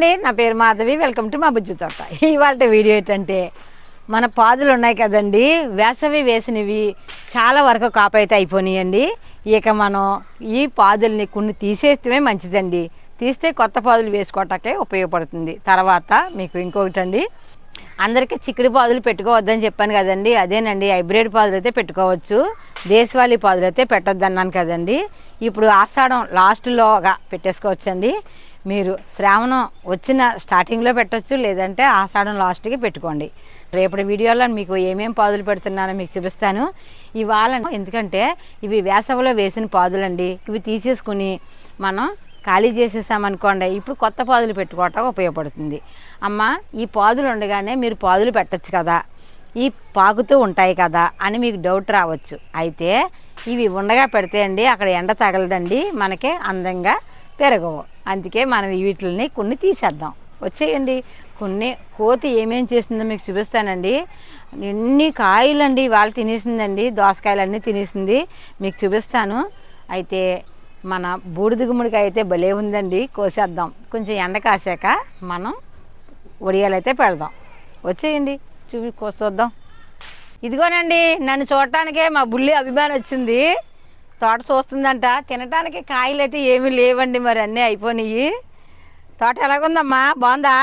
అండి నా పేరు మాధవి వెల్కమ్ టు మా బుజ్జి తోట. ఇవాళ వీడియో ఏంటంటే మన పాదులు ఉన్నాయి కదండి వేసవి వేసినవి చాలా వరకు కాపు అయితే అయిపోయినాయండి ఇక మనం ఈ పాదుల్ని కొన్ని తీసేస్తే మంచిదండి. తీస్తే కొత్త పాదులు వేసుకోవటాకే ఉపయోగపడుతుంది. తర్వాత మీకు ఇంకొకటి అండి అందరికీ చిక్కుడు పాదులు పెట్టుకోవద్దని చెప్పాను కదండి. అదేనండి హైబ్రిడ్ పాదులు అయితే పెట్టుకోవచ్చు. దేశవాళీ పాదులు అయితే పెట్టొద్దు అన్నాను కదండి. ఇప్పుడు ఆషాఢం లాస్ట్లోగా పెట్టేసుకోవచ్చండి. మీరు శ్రావణం వచ్చిన స్టార్టింగ్లో పెట్టచ్చు లేదంటే ఆషాఢం లాస్ట్కి పెట్టుకోండి. రేపటి వీడియోలో మీకు ఏమేమి పాదులు పెడుతున్నానో మీకు చూపిస్తాను. ఇవాళ ఎందుకంటే ఇవి వేసవిలో వేసిన పాదులండి. ఇవి తీసేసుకుని మనం ఖాళీ చేసేసామనుకోండి ఇప్పుడు కొత్త పాదులు పెట్టుకోవటం ఉపయోగపడుతుంది. అమ్మ ఈ పాదులు ఉండగానే మీరు పాదులు పెట్టచ్చు కదా. ఈ పాకుతూ ఉంటాయి కదా అని మీకు డౌట్ రావచ్చు. అయితే ఇవి ఉండగా పెడితే అండి అక్కడ ఎండ తగలదండి మనకే అందంగా పెరగవు. అందుకే మనం వీటిని కొన్ని తీసేద్దాం. వచ్చేయండి. కొన్ని కోతి ఏమేం చేస్తుందో మీకు చూపిస్తానండి. ఎన్ని కాయలండి వాళ్ళు తినేసిందండి. దోసకాయలన్నీ తినేసింది. మీకు చూపిస్తాను. అయితే మన బూడిద గుమ్మడికాయ అయితే భలే ఉందండి. కోసేద్దాం. కొంచెం ఎండ కాసాక మనం వడియాలైతే పెడదాం. వచ్చేయండి. చూపి కోసొద్దాం. ఇదిగోనండి నన్ను చూడటానికే మా బుల్లి అభిమానం వచ్చింది. తోట చూస్తుందంట. తినటానికి కాయలు అయితే ఏమీ లేవండి మరి అన్నీ అయిపోయినాయి తోట ఎలాగుందమ్మా? బాగుందా?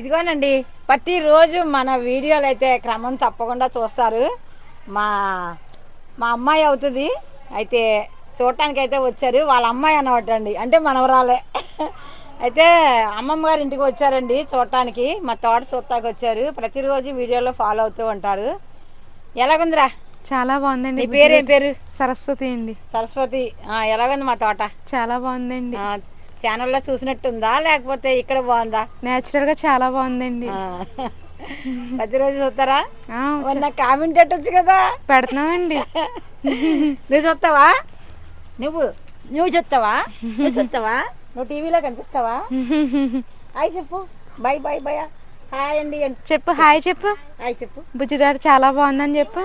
ఇదిగోనండి ప్రతిరోజు మన వీడియోలు అయితే క్రమం తప్పకుండా చూస్తారు. మా మా అమ్మాయి అవుతుంది. అయితే చూడటానికి అయితే వచ్చారు. వాళ్ళ అమ్మాయి అన్నమాట అండి అంటే మనవరాలే. అయితే అమ్మమ్మ గారి ఇంటికి వచ్చారండి చూడటానికి. మా తోట చూస్తాకి వచ్చారు. ప్రతిరోజు వీడియోలో ఫాలో అవుతూ ఉంటారు. ఎలాగుందిరా? చాలా బాగుందండి పేరు ఏం పేరు? సరస్వతి అండి. సరస్వతి. ఎలాగుంది మా తోట? చాలా బాగుందండి. ఛానల్లో చూసినట్టుందా? లేకపోతే ఇక్కడ బాగుందా? నేచురల్గా చాలా బాగుందండి. ప్రతిరోజు చూస్తారా? కామెంట్ పెట్టచ్చు కదా. పెడుతున్నామండి. నువ్వు చూస్తావా? నువ్వు నువ్వు చూస్తావా? నువ్వు చూస్తావా? నువ్వు టీవీలో కనిపిస్తావా? హాయ్ చెప్పు. బాయ్ బాయ్ బాయ్ హాయ్ అండి. చెప్పు హాయ్ చెప్పు. హాయ్ చెప్పు. బుజ్జిడాడు చాలా బాగుందని చెప్పు.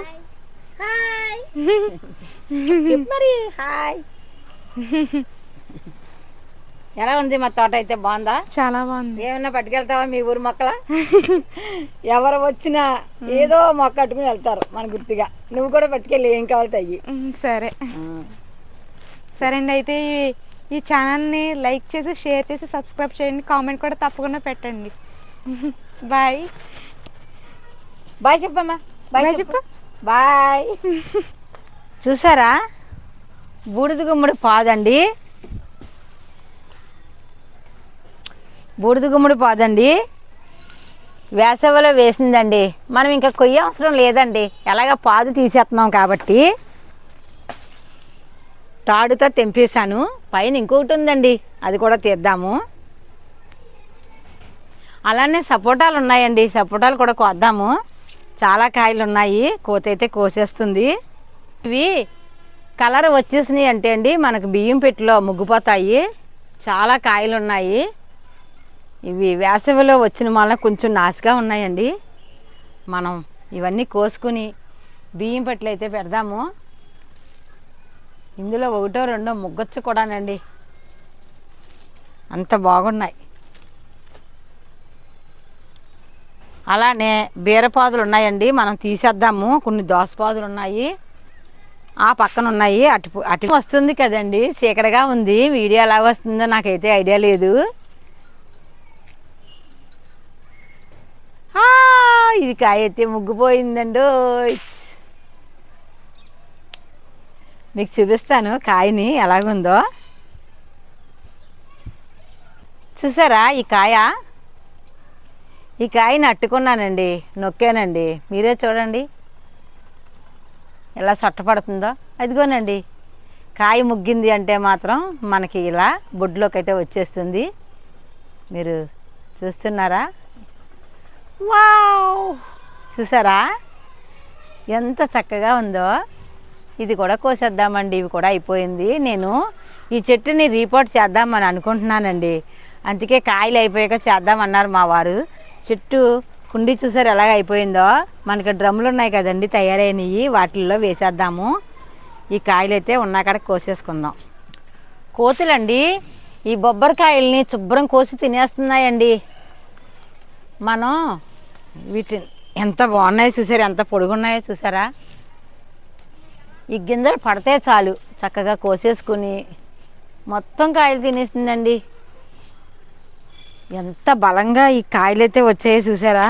మరి. హాయ్. ఎలా ఉంది మా తోట అయితే బాగుందా? చాలా బాగుంది. ఏమన్నా పట్టుకెళ్తావా మీ ఊరు మొక్కల? ఎవరు వచ్చినా ఏదో మొక్క కట్టుకుని వెళ్తారు మన గుర్తుగా. నువ్వు కూడా పట్టుకెళ్ళి ఏం కావాలి సరే. సరే అండి అయితే ఈ- ఈ ఛానల్ని లైక్ చేసి షేర్ చేసి సబ్స్క్రైబ్ చేయండి. కామెంట్ కూడా తప్పకుండా పెట్టండి. బాయ్. బాయ్ చెప్పమ్మా. బాయ్. చెప్పు. బాయ్. చూసారా? బూడిద గుమ్మడి పాదండి. బూడిద గుమ్మడి పాదండి. వేసవిలో వేసిందండి. మనం ఇంకా కొయ్య అవసరం లేదండి. ఎలాగ పాదు తీసేస్తున్నాం కాబట్టి. తాడుతో తెంపేశాను. పైన ఇంకొకటి ఉందండి. అది కూడా తీద్దాము. అలానే సపోటాలు ఉన్నాయండి. సపోటాలు కూడా కోద్దాము. చాలా కాయలు ఉన్నాయి కోత అయితే కోసేస్తుంది. ఇవి కలర్ వచ్చేసినాయి అంటే అండి మనకు బియ్యం పెట్టిలో ముగ్గిపోతాయి. చాలా కాయలు ఉన్నాయి ఇవి వేసవిలో వచ్చిన వల్ల కొంచెం నాసిగా ఉన్నాయండి. మనం ఇవన్నీ కోసుకుని బియ్యం పెట్టలు అయితే పెడదాము. ఇందులో ఒకటో రెండో ముగ్గొచ్చు కూడానండి. అంత బాగున్నాయి. అలానే బీరపాదులు ఉన్నాయండి మనం తీసేద్దాము. కొన్ని దోసపాదులు ఉన్నాయి. ఆ పక్కన ఉన్నాయి అటు అటు వస్తుంది కదండి. చీకటిగా ఉంది. వీడియో ఎలా వస్తుందో నాకైతే ఐడియా లేదు. ఇది కాయ అయితే ముగ్గుపోయిందండో. మీకు చూపిస్తాను కాయని ఎలాగుందో. చూసారా ఈ కాయ? ఈ కాయని అట్టుకున్నానండి. నొక్కానండి. మీరే చూడండి. ఇలా సొట్టపడుతుందో అదిగోనండి. కాయ ముగ్గింది అంటే మాత్రం మనకి ఇలా బొడ్లోకి అయితే వచ్చేస్తుంది. మీరు చూస్తున్నారా? వావ్! చూసారా? ఎంత చక్కగా ఉందో. ఇది కూడా కోసేద్దామండి. ఇవి కూడా అయిపోయింది. నేను ఈ చెట్టుని రీపోర్ట్ చేద్దామని అనుకుంటున్నానండి. అందుకే కాయలు అయిపోయాక చేద్దామన్నారు మా వారు. చెట్టు కుండీ చూసారు ఎలాగ అయిపోయిందో? మనకి డ్రమ్ములు ఉన్నాయి కదండి తయారైనవి. వాటిల్లో వేసేద్దాము. ఈ కాయలు అయితే ఉన్నాకడ కోసేసుకుందాం. కోతులండి ఈ బొబ్బరికాయల్ని శుభ్రం కోసి తినేస్తున్నాయండి. మనం వీటిని ఎంత బాగున్నాయో చూసారా? ఎంత పొడుగున్నాయో చూసారా? ఈ గింజలు పడితే చాలు. చక్కగా కోసేసుకుని మొత్తం కాయలు తినేసిందండి ఎంత బలంగా ఈ కాయలు అయితే వచ్చాయో చూసారా?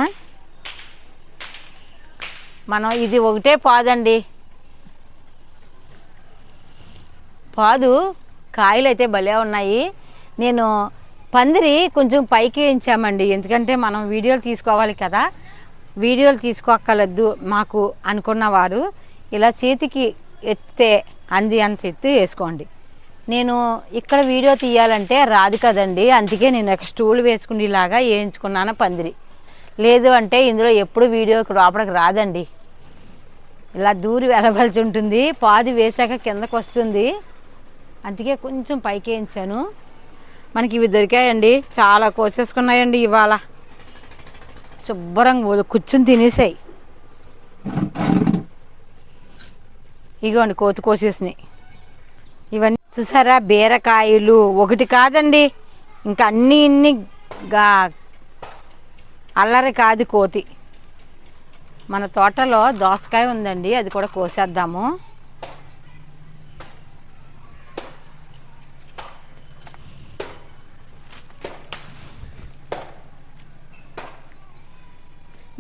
మనం ఇది ఒకటే పాదండి. పాదు కాయలు అయితే భలే ఉన్నాయి. నేను పందిరి కొంచెం పైకి ఉంచామండి ఎందుకంటే మనం వీడియోలు తీసుకోవాలి కదా. వీడియోలు తీసుకోక్కర్లేదు మాకు అనుకున్నవారు. ఇలా చేతికి ఎత్తే అంది అంత ఎత్తు వేసుకోండి. నేను ఇక్కడ వీడియో తీయాలంటే రాదు కదండి అందుకే నేను ఒక స్టూల్ వేసుకునేలాగా వేయించుకున్నాను పందిరి. లేదు అంటే ఇందులో ఎప్పుడు వీడియో లోపలికి రాదండి. ఇలా దూరి వెళ్ళవలసి ఉంటుంది. పాది వేసాక కిందకు వస్తుంది. అందుకే కొంచెం పైకి వేయించాను. మనకి ఇవి దొరికాయండి. చాలా కోసేసుకున్నాయండి ఇవాళ. శుభ్రంగా కూర్చుని తినేసాయి. ఇగోండి కోతి కోసేసినాయి. ఇవన్నీ చూసారా? బీరకాయలు. ఒకటి కాదండి. ఇంకా అన్ని ఇన్ని గా అల్లరి కాదు కోతి. మన తోటలో దోసకాయ ఉందండి. అది కూడా కోసేద్దాము.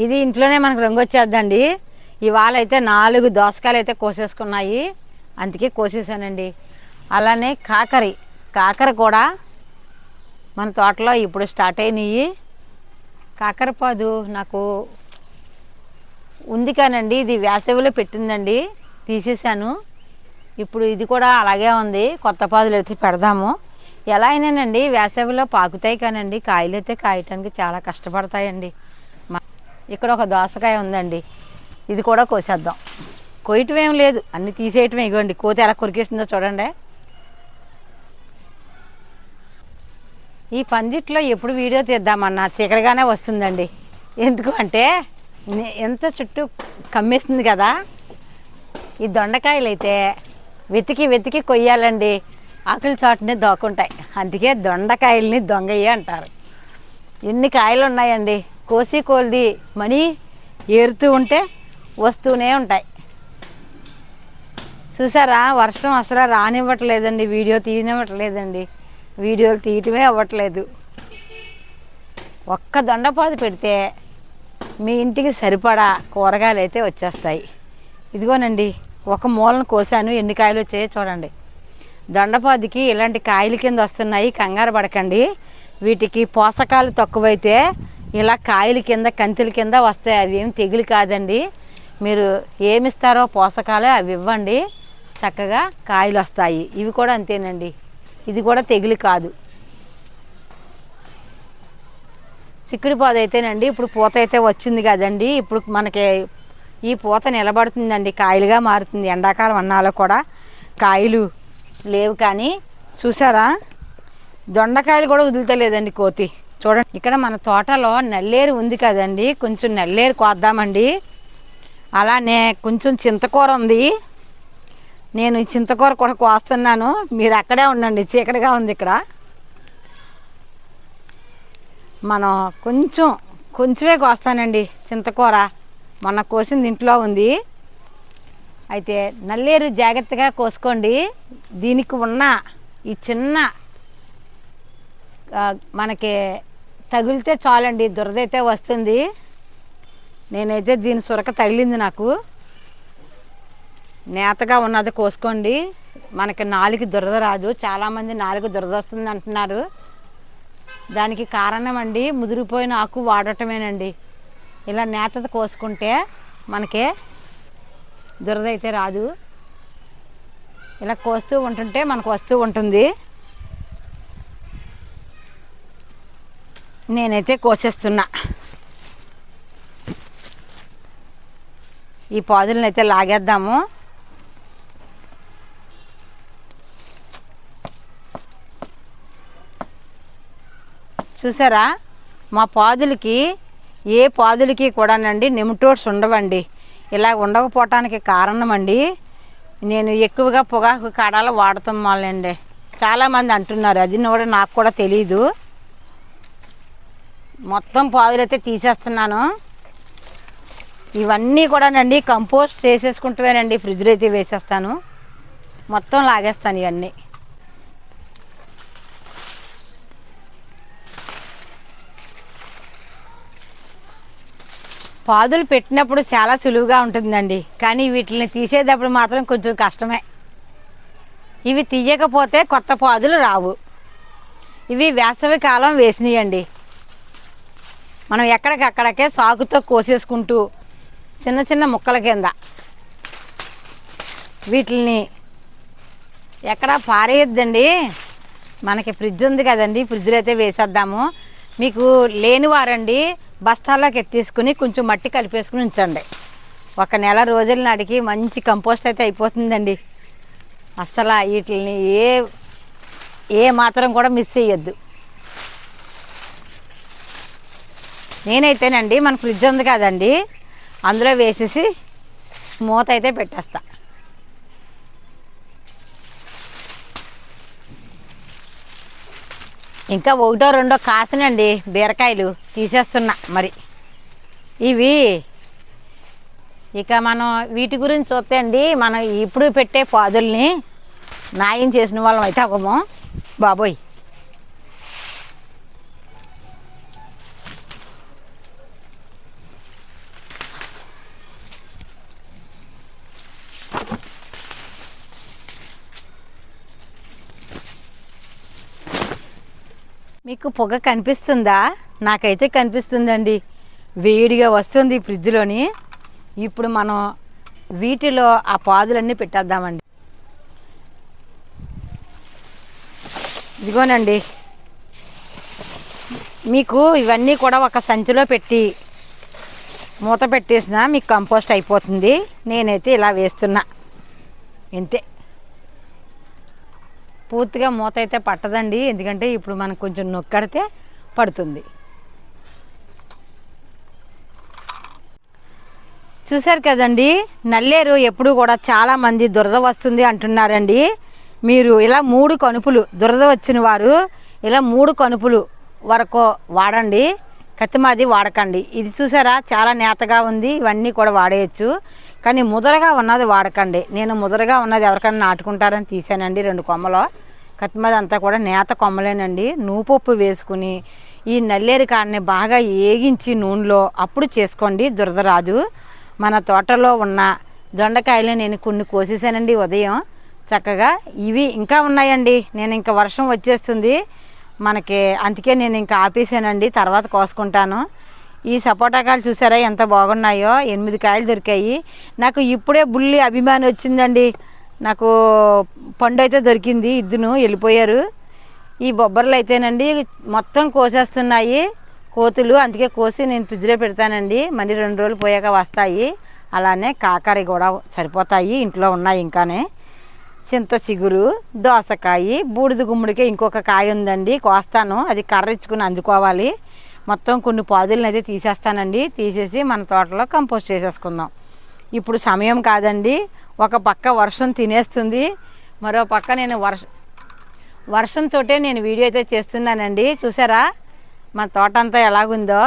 ఇది ఇంట్లోనే మనకు రంగు వచ్చేద్దండి. ఇవాళ అయితే నాలుగు దోసకాయలు అయితే కోసేసుకున్నాయి. అందుకే కోసేసానండి. అలానే కాకరి. కాకర కూడా మన తోటలో ఇప్పుడు స్టార్ట్ అయినాయి. కాకరపాదు నాకు ఉంది కానండి ఇది వేసవిలో పెట్టిందండి తీసేసాను ఇప్పుడు ఇది కూడా అలాగే ఉంది కొత్త పాదులు అయితే పెడదాము. ఎలా అయినానండి వేసవిలో పాకుతాయి కానండి కాయలు అయితే కాయటానికి చాలా కష్టపడతాయండి. ఇక్కడ ఒక దోసకాయ ఉందండి ఇది కూడా కోసేద్దాం. కొయ్యటం ఏం లేదు అన్ని తీసేయటమే ఇగోండి కోత ఎలా కొరికేస్తుందో చూడండి. ఈ పందిట్లో ఎప్పుడు వీడియో తీద్దామన్నా చీకటిగానే వస్తుందండి. ఎందుకు అంటే ఎంత చుట్టూ కమ్మేస్తుంది కదా. ఈ దొండకాయలు అయితే వెతికి వెతికి కొయ్యాలండి. ఆకుల చాటునే దోకుంటాయి అందుకే దొండకాయల్ని దొంగయ్య అంటారు. ఎన్ని కాయలు ఉన్నాయండి కోసి కోల్ది మనీ ఏరుతూ ఉంటే వస్తూనే ఉంటాయి. చూసారా? వర్షం అసలు రానివ్వట్లేదండి. వీడియో తీయనివ్వట్లేదండి. వీడియోలు తీయటమే అవ్వట్లేదు. ఒక్క దొండపాదు పెడితే మీ ఇంటికి సరిపడా కూరగాయలు అయితే వచ్చేస్తాయి. ఇదిగోనండి ఒక మూలను కోసాను. ఎన్ని కాయలు వచ్చాయో చూడండి. దొండపాదికి ఇలాంటి కాయల కింద వస్తున్నాయి. కంగారు పడకండి. వీటికి పోషకాలు తక్కువైతే ఇలా కాయల కింద కంతుల కింద వస్తాయి. అవి ఏం తెగులు కాదండి. మీరు ఏమిస్తారో పోషకాలే అవి ఇవ్వండి. చక్కగా కాయలు వస్తాయి. ఇవి కూడా అంతేనండి. ఇది కూడా తెగులు కాదు. చిక్కుడు పాదు అయితేనండి ఇప్పుడు పూత అయితే వచ్చింది కదండి ఇప్పుడు మనకి ఈ పూత నిలబడుతుందండి కాయలుగా మారుతుంది. ఎండాకాలం అన్నాలో కూడా కాయలు లేవు కానీ చూసారా? దొండకాయలు కూడా వదులుతలేదండి కోతి. చూడండి ఇక్కడ మన తోటలో నల్లేరు ఉంది కదండి కొంచెం నల్లేరు కోద్దామండి. అలానే కొంచెం చింతకూర ఉంది. నేను చింతకూర కూడా కోస్తున్నాను మీరు అక్కడే ఉండండి. చీకటిగా ఉంది ఇక్కడ. మనం కొంచెం కొంచెమే కోస్తానండి చింతకూర. మొన్న కోసింది ఇంట్లో ఉంది. అయితే నల్లేరు జాగ్రత్తగా కోసుకోండి. దీనికి ఉన్న ఈ చిన్న మనకి తగిలితే చాలండి. దురదైతే వస్తుంది. నేనైతే దీని సురక తగిలింది నాకు. నేతగా ఉన్నది కోసుకోండి. మనకి నాలుగు దురద రాదు. చాలామంది నాలుగు దురద వస్తుంది అంటున్నారు. దానికి కారణం అండి ముదిరిపోయిన ఆకు వాడటమేనండి. ఇలా నేతది కోసుకుంటే మనకి దురద అయితే రాదు. ఇలా కోస్తూ ఉంటుంటే మనకు వస్తూ ఉంటుంది. నేనైతే కోసేస్తున్నా. ఈ పాదులను అయితే లాగేద్దాము. చూసారా? మా పాదులకి ఏ పాదులకి కూడానండి నెమిటోడ్స్ ఉండవండి. ఇలా ఉండకపోవటానికి కారణం అండి నేను ఎక్కువగా పొగాకు కాడాలు వాడతాం వాళ్ళండి. చాలామంది అంటున్నారు అది కూడా నాకు కూడా తెలీదు. మొత్తం పాదులైతే తీసేస్తున్నాను. ఇవన్నీ కూడానండి కంపోస్ట్ చేసేసుకుంటూనేనండి ఫ్రిడ్జ్లో అయితే వేసేస్తాను. మొత్తం లాగేస్తాను ఇవన్నీ. పాదులు పెట్టినప్పుడు చాలా సులువుగా ఉంటుందండి. కానీ వీటిని తీసేటప్పుడు మాత్రం కొంచెం కష్టమే. ఇవి తీయకపోతే కొత్త పాదులు రావు. ఇవి వేసవి కాలం వేసినాయండి. మనం ఎక్కడికక్కడికే సాగుతో కోసేసుకుంటూ చిన్న చిన్న ముక్కల కింద వీటిని ఎక్కడా పారేయద్దండి. మనకి ఫ్రిడ్జ్ ఉంది కదండి ఫ్రిడ్జ్లో అయితే వేసేద్దాము. మీకు లేనివారండి బస్తాల్లోకి ఎత్తేసుకుని కొంచెం మట్టి కలిపేసుకుని ఉంచండి. ఒక నెల రోజుల నాటికి మంచి కంపోస్ట్ అయితే అయిపోతుందండి. అస్సలు వీటిని ఏ ఏ మాత్రం కూడా మిస్ చేయొద్దు నేనైతేనండి మన ఫ్రిడ్జ్ ఉంది కదండి అందులో వేసేసి మూత అయితే పెట్టేస్తాను ఇంకా ఒకటో రెండో కాసినండి బీరకాయలు తీసేస్తున్నా మరి. ఇవి ఇక మనం వీటి గురించి చూస్తే అండి మనం ఇప్పుడు పెట్టే పాదుల్ని నాయం చేసిన వాళ్ళం అయితే అవ్వము. బాబోయ్. మీకు పొగ కనిపిస్తుందా? నాకైతే కనిపిస్తుందండి. వేడిగా వస్తుంది ఈ ఫ్రిడ్జ్లోని. ఇప్పుడు మనం వీటిలో ఆ పాదులన్నీ పెట్టేద్దామండి. ఇదిగోనండి. మీకు ఇవన్నీ కూడా ఒక సంచిలో పెట్టి మూత పెట్టేసిన మీకు కంపోస్ట్ అయిపోతుంది. నేనైతే ఇలా వేస్తున్నా. ఇంతే పూర్తిగా మూత అయితే పట్టదండి. ఎందుకంటే ఇప్పుడు మనం కొంచెం నొక్కడితే పడుతుంది. చూశారు కదండి? నల్లేరు ఎప్పుడు కూడా చాలామంది దురద వస్తుంది అంటున్నారండి. మీరు ఇలా మూడు కనుపులు దురద వచ్చిన వారు ఇలా మూడు కనుపులు వరకు వాడండి. కత్తిమాది వాడకండి. ఇది చూసారా? చాలా నేతగా ఉంది. ఇవన్నీ కూడా వాడేయచ్చు. కానీ ముదరగా ఉన్నది వాడకండి. నేను ముదరగా ఉన్నది ఎవరికైనా నాటుకుంటారని తీసానండి రెండు కొమ్మలు. కత్తిమీద అంతా కూడా నేత కొమ్మలేనండి. నూపప్పు వేసుకుని ఈ నల్లేరు కాడని బాగా ఏగించి నూనెలో అప్పుడు చేసుకోండి దురద రాదు మన తోటలో ఉన్న దొండకాయలు నేను కొన్ని కోసేసానండి ఉదయం. చక్కగా ఇవి ఇంకా ఉన్నాయండి. నేను ఇంకా వర్షం వచ్చేస్తుంది. మనకి అందుకే నేను ఇంకా ఆపేసానండి. తర్వాత కోసుకుంటాను. ఈ సపోటా కాయలు చూసారా? ఎంత బాగున్నాయో. ఎనిమిది కాయలు దొరికాయి. నాకు ఇప్పుడే బుల్లి అభిమాని వచ్చిందండి. నాకు పండు అయితే దొరికింది. ఇద్దును వెళ్ళిపోయారు. ఈ బొబ్బర్లు అయితేనండి మొత్తం కోసేస్తున్నాయి. కోతులు అందుకే కోసి నేను ఫ్రిడ్జ్లో పెడతానండి. మళ్ళీ రెండు రోజులు పోయాక వస్తాయి. అలానే కాకర కూడా సరిపోతాయి. ఇంట్లో ఉన్నాయి ఇంకానే. చింత చిగురు దోసకాయ బూడిద గుమ్మడికే ఇంకొక కాయ ఉందండి. కోస్తాను. అది కర్ర ఇచ్చుకుని అందుకోవాలి. మొత్తం కొన్ని పాదులను అయితే తీసేస్తానండి. తీసేసి మన తోటలో కంపోస్ట్ చేసేసుకుందాం. ఇప్పుడు సమయం కాదండి. ఒక పక్క వర్షం తినేస్తుంది. మరో పక్క నేను వర్ష వర్షంతో నేను వీడియో అయితే చేస్తున్నానండి. చూసారా? మన తోట అంతా ఎలాగుందో?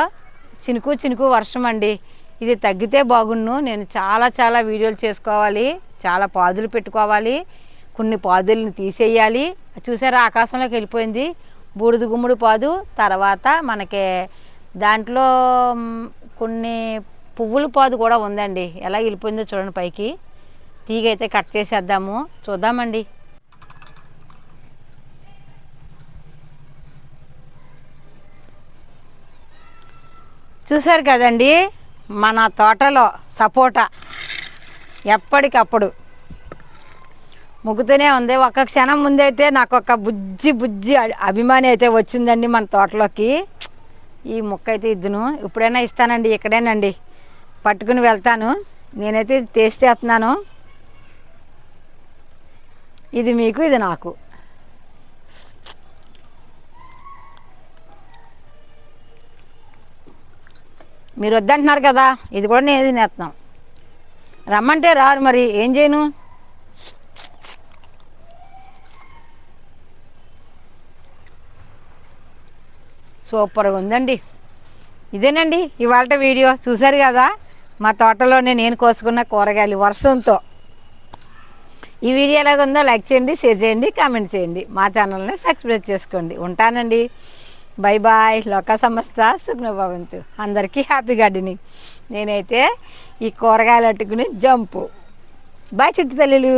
చినుకు చినుకు వర్షం అండి. ఇది తగ్గితే బాగుండు నేను చాలా చాలా వీడియోలు చేసుకోవాలి. చాలా పాదులు పెట్టుకోవాలి. కొన్ని పాదులను తీసేయాలి. చూసారా? ఆకాశంలోకి వెళ్ళిపోయింది. బూడిద గుమ్ముడు పాదు తర్వాత మనకి దాంట్లో కొన్ని పువ్వుల పాదు కూడా ఉందండి. ఎలా వెళ్ళిపోయిందో చూడండి పైకి. తీగ అయితే కట్ చేసేద్దాము. చూద్దామండి. చూశారు కదండి మన తోటలో సపోటా ఎప్పటికప్పుడు ముగ్గుతూనే ఉంది. ఒక క్షణం ముందైతే నాకు ఒక బుజ్జి బుజ్జి అభిమాని అయితే వచ్చిందండి మన తోటలోకి. ఈ మొక్క అయితే ఇద్దును. ఇప్పుడైనా ఇస్తానండి ఇక్కడేనండి. పట్టుకుని వెళ్తాను. నేనైతే టేస్ట్ చేస్తున్నాను. ఇది మీకు ఇది నాకు. మీరు వద్దంటున్నారు కదా ఇది కూడా నేను తినేస్తున్నాం. రమ్మంటే రారు మరి. ఏం చేయను? సూపర్గా ఉందండి. ఇదేనండి ఇవాళ వీడియో. చూశారు కదా? మా తోటలోనే నేను కోసుకున్న కూరగాయలు వర్షంతో. ఈ వీడియో ఎలాగుందో లైక్ చేయండి షేర్ చేయండి కామెంట్ చేయండి. మా ఛానల్ని సబ్స్క్రైబ్ చేసుకోండి. ఉంటానండి. Bye bye. లోక సంస్థ సుగ్నభవంతు అందరికీ హ్యాపీ గార్డెనింగ్. నేనైతే ఈ కూరగాయలు అట్టుకుని జంపు. బాయ్ చుట్టు తల్లులు